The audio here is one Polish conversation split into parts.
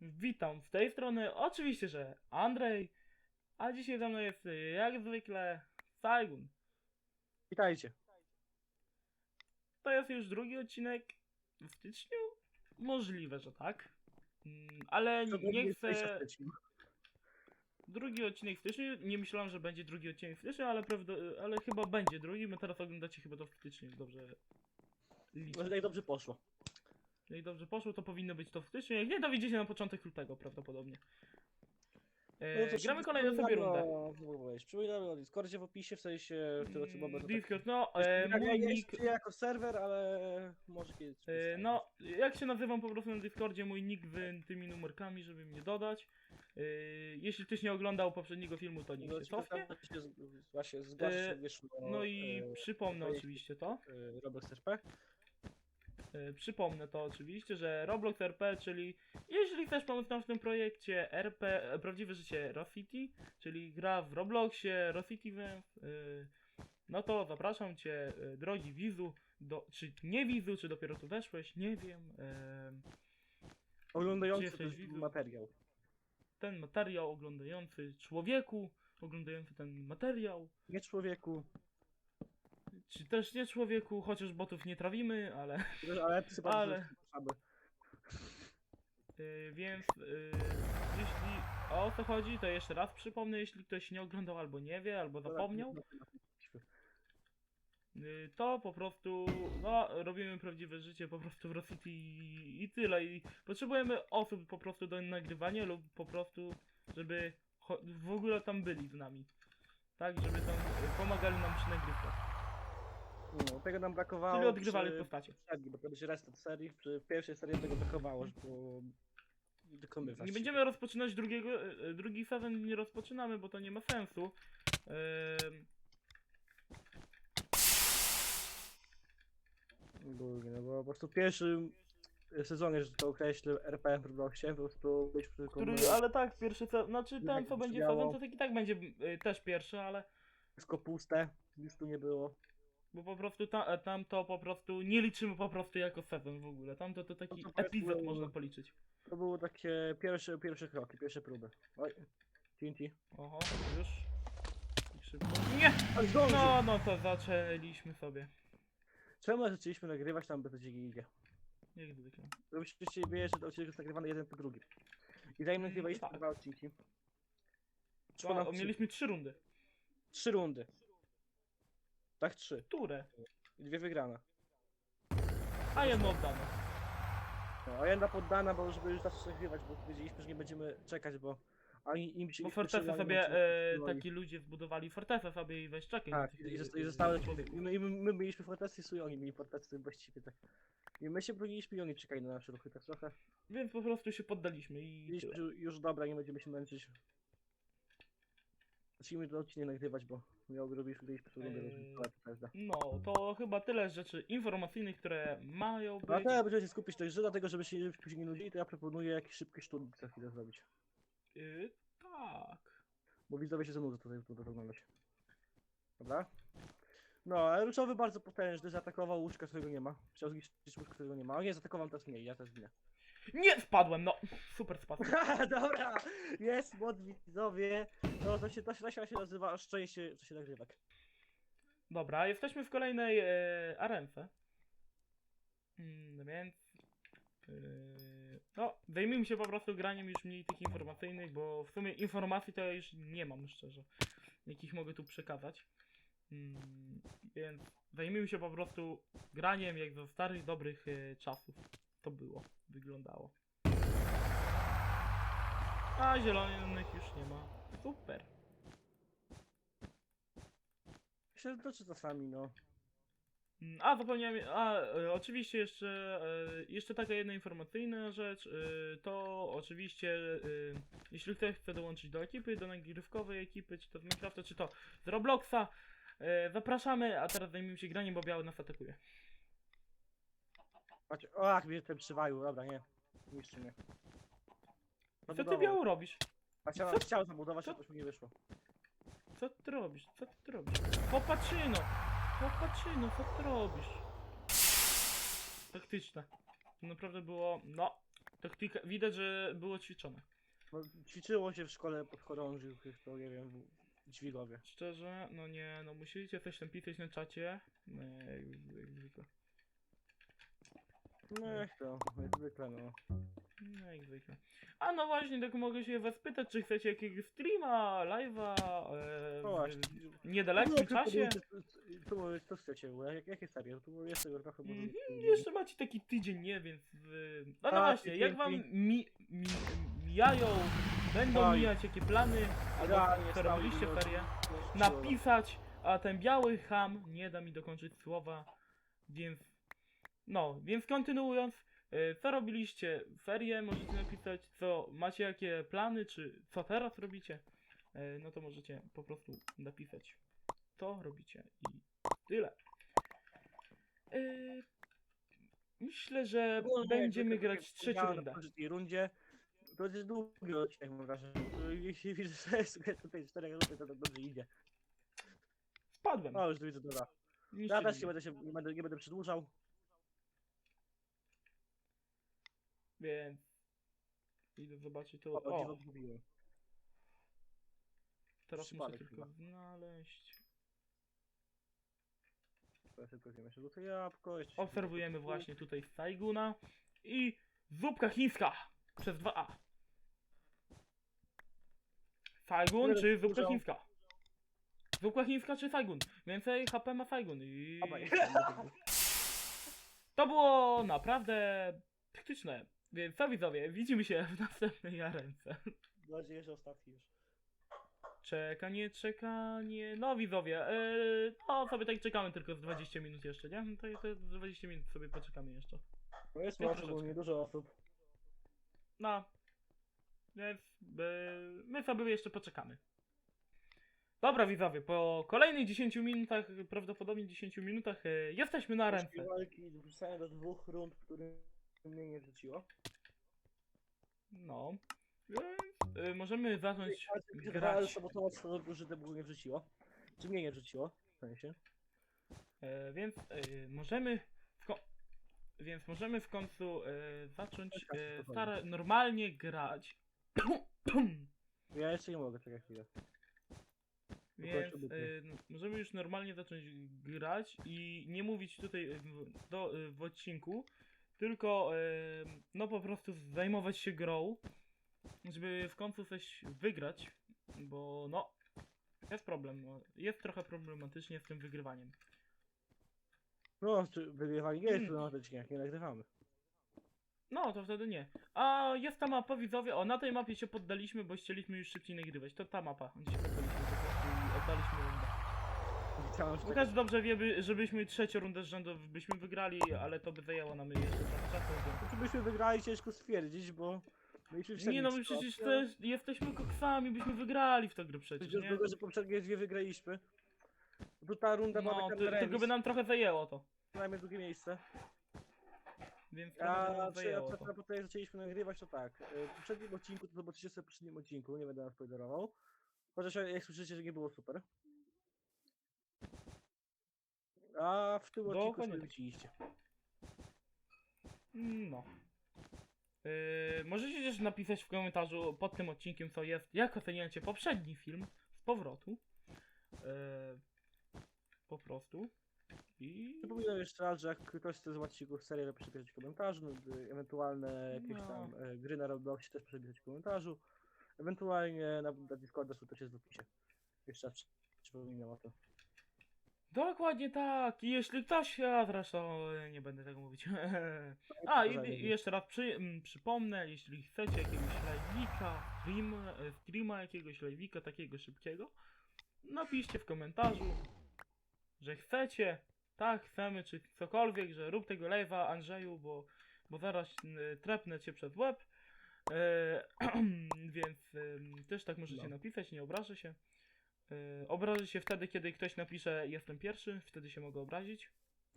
Witam z tej strony, oczywiście, że Andrzej, a dzisiaj ze mną jest y, jak zwykle Saigun. Witajcie. To jest już drugi odcinek w styczniu? Możliwe, że tak. Mm, Ale To nie chcę... w. Drugi odcinek w styczniu, nie myślałem, że będzie drugi odcinek w styczniu, ale, prawda, ale chyba będzie drugi, my teraz oglądacie chyba to w styczniu, dobrze liczę. Może tak dobrze poszło. Jak dobrze poszło, to powinno być to w styczniu, jak nie, dowiedziecie na początek lutego prawdopodobnie. E, No to gramy się kolejną sobie rundę. Przypominamy o Discordzie w opisie, w sensie w tyle co mamy. Discord, no, e, mój ja nick, jako serwer, ale może kiedyś. e, no, jak się nazywam po prostu na Discordzie, mój nick z tymi numerkami, żeby mnie dodać. E, jeśli ktoś nie oglądał poprzedniego filmu, to niech No, się cofnie. się z- Właśnie zgłasza E, się wiesz, o, No i e, przypomnę oczywiście to. e, Roblox RP. E, Przypomnę to oczywiście, że Roblox RP, czyli jeśli chcesz pomóc nam w tym projekcie RP, e, prawdziwe życie Rosity, czyli gra w Robloxie, Rosity e, no to zapraszam cię, drogi widzu, do, czy nie widzu, czy dopiero tu weszłeś, nie wiem. Oglądający ten materiał. Ten materiał oglądający człowieku, oglądający ten materiał, Nie człowieku, czy też nie człowieku, chociaż botów nie trawimy, ale... ale psy Ale-. Yy, więc yy, jeśli o to chodzi, to jeszcze raz przypomnę, jeśli ktoś nie oglądał albo nie wie, albo zapomniał, yy, to po prostu no, robimy prawdziwe życie po prostu w Rosity i, i tyle. I potrzebujemy osób po prostu do nagrywania lub po prostu, żeby w ogóle tam byli z nami. Tak, żeby tam pomagali nam przy nagrywkach. No, tego nam brakowało. Czyli odgrywali przy- postacie. poprzedniej, bo to będzie restart serii. Przy pierwszej serii tego brakowało, żeby było wykonywać. Nie będziemy rozpoczynać drugiego, e, e, drugi sezon nie rozpoczynamy, bo to nie ma sensu. Ogólnie, no bo po prostu w pierwszym sezonie, że to określę, RPM w Robloxie, po prostu być przy który, ale tak, pierwszy sezon, znaczy ten Jak co będzie sezon, to tak i tak będzie e, też pierwszy, ale wszystko puste, nic tu nie było. Bo po prostu ta, e, tam to po prostu nie liczymy po prostu jako sezon w ogóle. Tam to, to taki No to powiedzmy- epizod można policzyć. To były takie pierwsze, pierwsze kroki, pierwsze próby. Oj, TNT. Oho, już. Tak szybko. Nie! Ale zdążył! No, no to zaczęliśmy sobie. Czemu zaczęliśmy nagrywać tam bez idzie? Jak zwykle. Żebyście wiedzieli, że odcinek jest nagrywany jeden po drugim. I zanim nagrywaliśmy tak. dwa odcinki, nam o, trzy, mieliśmy trzy rundy. trzy rundy. Tak, trzy. Które? I dwie wygrane. A jedno oddane. No, a jedna poddana, bo żeby już zacząć nagrywać, bo wiedzieliśmy, że nie będziemy czekać, bo ani im się Bo nie fortecę sobie ani e, się taki ludzie zbudowali fortecę sobie i weź czekaj. Tak, i, zosta- i zostały i my, i my, my mieliśmy fortecy, i oni mieli fortecy właściwie tak. I my się broniiliśmy i oni czekali na nasze ruchy tak trochę. Więc po prostu się poddaliśmy i Mieliśmy tyle. już dobra, nie będziemy się męczyć. Zacznijmy ten odcinek nagrywać, bo miał robiliśmy kiedyś rundę Eee, to. No, to chyba tyle rzeczy informacyjnych, które mają No a być. teraz będziemy się skupić też, że dlatego żeby się żebyśmy się nie nudzili, to ja proponuję jakiś szybki szturm za chwilę zrobić. Y, tak. Bo widzowie się zanudzą tutaj, tutaj to oglądać. Dobra? No, ale Ruszowy bardzo potężny, zaatakował łóżka, którego nie ma. Chciał zniszczyć łóżko, którego nie ma. O nie, zaatakował teraz mnie, ja też nie. Nie spadłem, no. Super spadłem. Dobra, jest mod widzowie. No to się, się, to się się nazywa szczęście, to się nagrywek. Dobra, jesteśmy w kolejnej e, arence. Mm, więc. e, no, zajmijmy się po prostu graniem już mniej tych informacyjnych, bo w sumie informacji to ja już nie mam szczerze, jakich mogę tu przekazać. Mm, więc zajmijmy się po prostu graniem jak za starych, dobrych e, czasów to było, wyglądało. A zielonych już nie ma. Super. Toczy czasami, no. Mm, A, zapomniałem, a e, oczywiście jeszcze, e, jeszcze taka jedna informacyjna rzecz, e, to oczywiście, e, jeśli ktoś chce dołączyć do ekipy, do nagrywkowej ekipy, czy to z Minecrafta, czy to z Robloxa, e, zapraszamy, a teraz zajmijmy się graniem, bo biały nas atakuje. O, jak mnie ten przywalił, dobra, nie. Niszczy mnie. Co ty Zabudował. biały robisz? A chciałem, chciał zabudować, Co? a coś mi nie wyszło. Co ty robisz? Co ty robisz? Popatrzyno! Popatrzyno, co ty robisz? Taktyczne. To Naprawdę było, no, Taktyka, widać, że było ćwiczone. No, ćwiczyło się w szkole podchorążych, to nie wiem, w- dźwigowie. Szczerze, no nie, no musicie coś tam pisać na czacie. No, jak, jak zwykle. No jak to, jak zwykle no. No jak zwykle. A no właśnie, tak mogę się was pytać, czy chcecie jakiegoś streama, live'a, e, No właśnie. w niedalekim czasie? Tu mówię, co chcecie, bo jak, jakie serie? Tu mówię, jeszcze trochę może... Mhm, Jeszcze macie taki tydzień, nie, więc... No, no A, właśnie, jak wam dzięki. mi, mi, mijają, będą Oj. mijać jakie plany, albo co stało robiliście ferie, oczy- napisać, a ten biały ham nie da mi dokończyć słowa, więc... No, więc kontynuując, y, co robiliście w ferie, możecie napisać, co macie jakie plany, czy co teraz robicie, y, no to możecie po prostu napisać, co robicie i tyle. Y, Myślę, że Ogólnie, będziemy jak zwykle, grać trzecią powiedziałem rundę. Na poprzedniej rundzie, to jest długi odcinek, mam wrażenie. To Jeśli widzę, że jest tutaj 4 minuty, to tak dobrze idzie. Spadłem. O, już tu widzę, dobra. Nic Ja też nie nie będę, się, nie będę, nie będę przedłużał. Więc idę zobaczyć to. O, O, teraz muszę tylko chyba. znaleźć. Tylko jeszcze jabłko. Jeszcze się Obserwujemy właśnie tutaj Saiguna i zupka chińska przez 2A. Saigun czy zupka chińska? Zupka chińska czy Saigun? Więcej HP ma Saigun i... To było naprawdę taktyczne. Więc co widzowie, widzimy się w następnej arence. Mam nadzieję, że ostatni już. Czekanie, czekanie. No widzowie, yy, no sobie tak czekamy tylko z 20 minut jeszcze, nie? No To, z 20 minut sobie poczekamy jeszcze. To jest mało, bo nie dużo osób. No. Więc yy, my sobie jeszcze poczekamy. Dobra widzowie, po kolejnych 10 minutach, prawdopodobnie 10 minutach, yy, jesteśmy na ręce. walki do dwóch rund, w mnie nie wrzuciło. No. Więc yy, możemy zacząć Ale grać. sabotować to dobrze, że tego nie wrzuciło. Czy mnie nie wrzuciło? W sensie. E, więc e, możemy w ko- więc możemy w końcu e, zacząć e, stare, normalnie grać. Ja jeszcze nie mogę, czekaj chwilę. więc sobie e, n- możemy już normalnie zacząć grać i nie mówić tutaj w, do, w odcinku, tylko no po prostu zajmować się grą, żeby w końcu coś wygrać, bo no jest problem, no, jest trochę problematycznie z tym wygrywaniem. No, wygrywanie nie jest Hmm. problematycznie, jak nie nagrywamy. No, to wtedy nie. A jest ta mapa, widzowie. O, na tej mapie się poddaliśmy, bo chcieliśmy już szybciej nagrywać. To ta mapa, gdzie się poddaliśmy po prostu i oddaliśmy rundę. No tak, dobrze wiemy, żebyśmy trzecią rundę z rzędu byśmy wygrali, ale to by zajęło nam jeszcze trochę czasu. czy byśmy wygrali ciężko stwierdzić, bo mieliśmy Nie no, my przecież to, też jesteśmy koksami, byśmy wygrali w tę grę przecież, Przecież nie? tego, że poprzednie dwie wygraliśmy. Tu ta runda No, taka ty, remis, tylko by nam trochę zajęło to. najmniej drugie miejsce. Więc trochę by A nam czy na zajęło to. na tutaj zaczęliśmy nagrywać, to tak. e, W poprzednim odcinku, to zobaczycie sobie w poprzednim odcinku, nie będę nas spoilerował. Chociaż jak słyszycie, że nie było super. A w tym odcinku Dokładnie sobie tak. No. Yy, możecie też napisać w komentarzu pod tym odcinkiem, co jest, jak oceniacie poprzedni film z powrotu. Yy, po prostu. I. Przypominam jeszcze raz, że jak ktoś chce zobaczyć jego serię, to proszę pisać w komentarzu. no, y, Ewentualne jakieś No. tam e, gry na Robloxie też proszę pisać w komentarzu. Ewentualnie na, na Discorda są też jest w opisie. Jeszcze raz przy- przypominam o tym. Dokładnie tak. I jeśli ktoś. Ja zresztą nie będę tego mówić. A i, i jeszcze raz przy, mm, przypomnę, jeśli chcecie jakiegoś live'ika, stream, e, streama jakiegoś live'ika takiego szybkiego, napiszcie w komentarzu, że chcecie, tak, chcemy, czy cokolwiek, że rób tego live'a Andrzeju, bo, bo zaraz y, trepnę cię przez łeb. E, więc też tak możecie No. napisać, nie obrażę się. E, obrażę się wtedy, kiedy ktoś napisze jestem pierwszy, wtedy się mogę obrazić.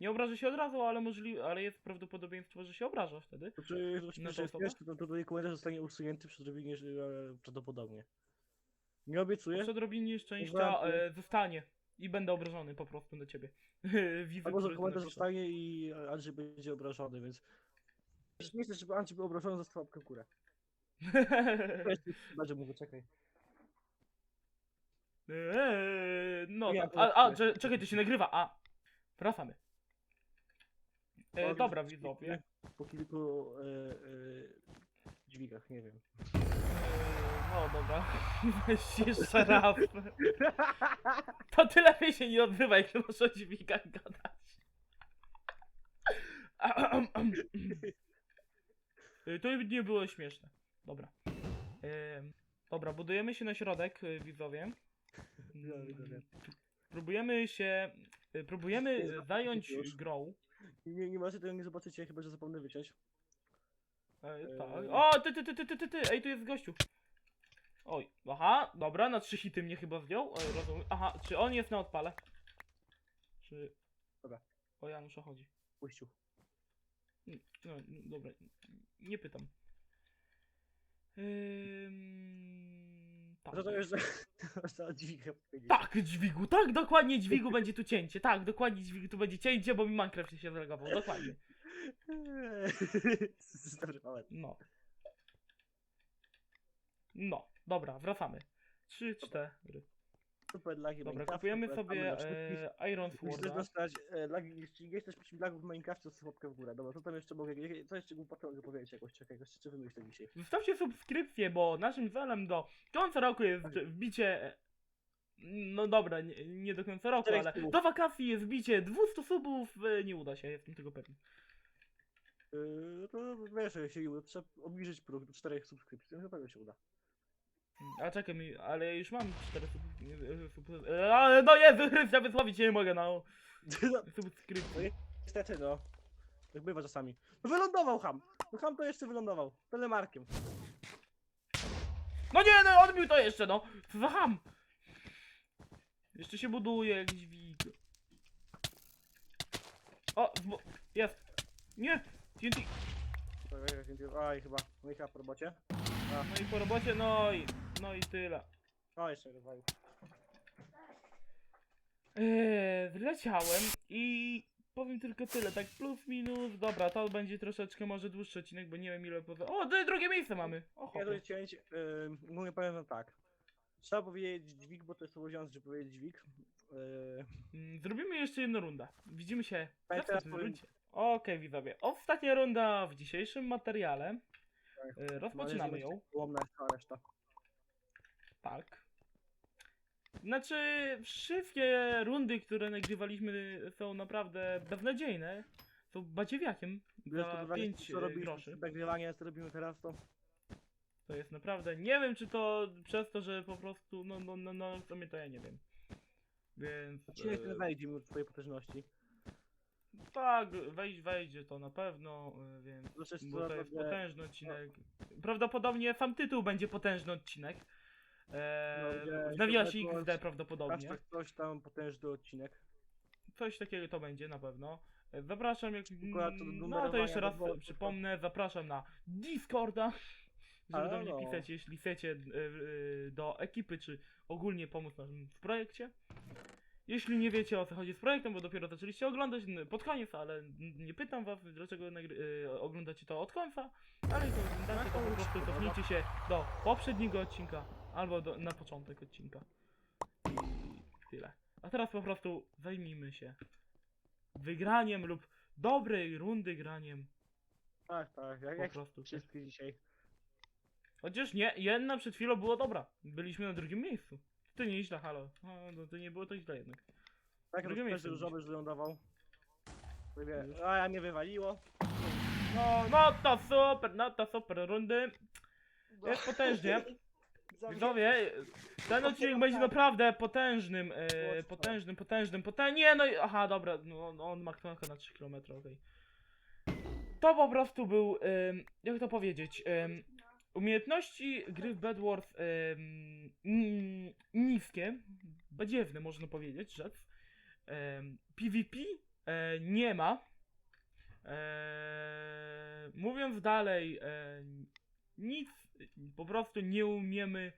Nie obrażę się od razu, ale możliwe, ale jest prawdopodobieństwo, że się obraża wtedy. To czy że jest pierwszy, to tutaj komentarz zostanie usunięty przez odrobinie e, prawdopodobnie. Nie obiecuję. Przy odrobinie szczęścia e, zostanie i będę obrażony po prostu na ciebie. Widzę, Albo że komentarz zostanie i Andrzej będzie obrażony, więc nie chcesz, żeby Anci był obrożony, został łapkę w górę. Będzie mówię, czekaj. Eee, no, Ja tak. a, a, cze- czekaj, to się nagrywa, a. Wracamy. E, dobra, widzowie. Po kilku e, e, dźwigach, nie wiem. Eee, no dobra, weź jeszcze raz. To ty lepiej się nie odzywaj, jak masz o dźwigach gadać. E, To nie było śmieszne. Dobra. Dobra, budujemy się na środek, y, widzowie. Mm, widzowie. Próbujemy się. y, Próbujemy Nie y, zobaczycie zająć grą. Nie, nie macie tego nie zobaczycie, chyba że zapomnę wyciąć. E, tak. Eee. O, ty, ty, ty, ty, ty, ty, ty, ej, tu jest gościu. Oj, aha, dobra, na trzy hity mnie chyba zdjął. Oj, rozumiem. Aha, czy on jest na odpale? Czy. Dobra. O Janusza chodzi. Puściu. No, n- dobra, nie pytam. Ym, tak. To to już za dźwigę powiedzieć. Tak, dźwigu, tak, dokładnie dźwigu będzie tu cięcie. Tak, dokładnie dźwigu tu będzie cięcie, bo mi Minecraft się zreagował. Dokładnie. Dobry moment. No. No, dobra, wracamy. Trzy, cztery. Super lagi Dobra, Minecrafta, kupujemy sobie wszystkich. e, Iron chcesz Sworda. dostać e, lagi, jeśli nie chcesz mieć lagów w Minecrafcie, to łapkę w górę. Dobra, co tam jeszcze mogę, co jeszcze głupotę mogę powiedzieć jakoś, czekaj, jeszcze wymyślę dzisiaj. Zostawcie subskrypcję, bo naszym celem do końca roku jest Tak. wbicie. e, No dobra, nie, nie do końca roku, Czterech ale subów. do wakacji jest wbicie 200 subów. e, Nie uda się, jestem tego pewny. Yy, to wiesz, jeśli trzeba obniżyć próg do 4 subskrypcji, to pewno się uda. A czekaj mi, ale ja już mam 4 subskrypcje. e, Ale no Jezu Chryste, wysławić się nie mogę, no. No, Subskrypcji. Niestety, no. Tak bywa czasami. No wylądował ham! No ham to jeszcze wylądował. Telemarkiem. No nie, no odbił to jeszcze, no. Waham. Jeszcze się buduje jak dźwig. O, zbo- jest. Nie, TNT. Oj, chyba. No i chyba robocie. No i po robocie, no i, no i tyle. O, jeszcze rozwalił. Eee, zleciałem i powiem tylko tyle, tak plus minus, dobra, to będzie troszeczkę może dłuższy odcinek, bo nie wiem ile poza... O, drugie miejsce mamy! O, Ja to cięć, yy, mówię powiem wam tak. Trzeba powiedzieć dźwig, bo to jest obowiązek, żeby powiedzieć dźwig. Yy, Mm, Zrobimy jeszcze jedną rundę. Widzimy się w następnej powiem- rundzie. Okej, widzowie. Ostatnia runda w dzisiejszym materiale. Tak. E, Rozpoczynamy ją. Łomna jest cała reszta. Tak. Znaczy, wszystkie rundy, które nagrywaliśmy są naprawdę beznadziejne. Są badziewiakiem za uwagę, 5 co robiliśmy, groszy. nagrywanie, co robimy teraz, to To jest naprawdę. Nie wiem, czy to przez to, że po prostu. No, no, no, no w sumie to ja nie wiem. Więc. odcinek ten e, wejdzie mi twojej potężności. Tak, wejdzie to na pewno, e, więc. Proszę Bo to jest potężny odcinek. Prawdopodobnie sam tytuł będzie potężny odcinek. No, Eee, gdzie w nawiasie XD prawdopodobnie. Hashtag coś tam potężny odcinek. Coś takiego to będzie na pewno. E, Zapraszam, jak. No to jeszcze raz przypomnę, zapraszam na Discorda. Żeby do mnie pisać, jeśli chcecie e, do ekipy, czy ogólnie pomóc nam w projekcie. Jeśli nie wiecie o co chodzi z projektem, bo dopiero zaczęliście oglądać pod koniec, ale nie pytam was, dlaczego nagry- e, oglądacie to od końca, ale jeśli oglądacie, to po prostu cofnijcie się do poprzedniego odcinka, albo do, na początek odcinka. I tyle. A teraz po prostu zajmijmy się wygraniem lub dobrej rundy graniem. Tak, tak, jak, Po jak prostu. wszystkie dzisiaj. Chociaż nie, jedna przed chwilą była dobra. Byliśmy na drugim miejscu. To nieźle, halo. O, no to nie było to źle jednak. Tak, Drugie rozpoczęty miejsce różowy już wylądował. Już. a ja mnie wywaliło. No, no to super, no to super rundy. Jest potężnie. Widzowie, ten odcinek będzie naprawdę potężnym, e, potężnym, potężnym, potężnym. Nie, no i, aha, dobra, no, no on ma ktonkę na 3 km, okej. To po prostu był, em, jak to powiedzieć, em, umiejętności gry w Bedwars mm, niskie, badziewne można powiedzieć, rzec. Em, PvP e, nie ma. E, mówiąc dalej, e, nic, po prostu nie umiemy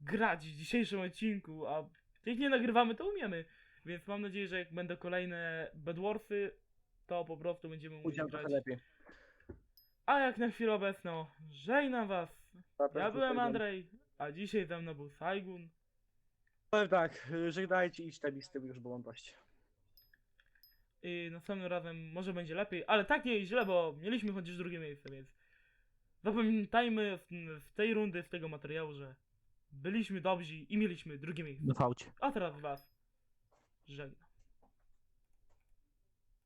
grać w dzisiejszym odcinku, a jak nie nagrywamy, to umiemy. Więc mam nadzieję, że jak będą kolejne Bedwarsy, to po prostu będziemy umieć grać. lepiej. A jak na chwilę obecną, żegnam was. Ja byłem Andrzej, a dzisiaj ze mną był Saigun. Powiem tak, żegnajcie i te listy, bo już było dość. I następnym razem może będzie lepiej, ale tak nie źle, bo mieliśmy chociaż drugie miejsce, więc zapamiętajmy w, w tej rundy, z tego materiału, że byliśmy dobrzy i mieliśmy drugie miejsce. Na faucie. A teraz was żegnam.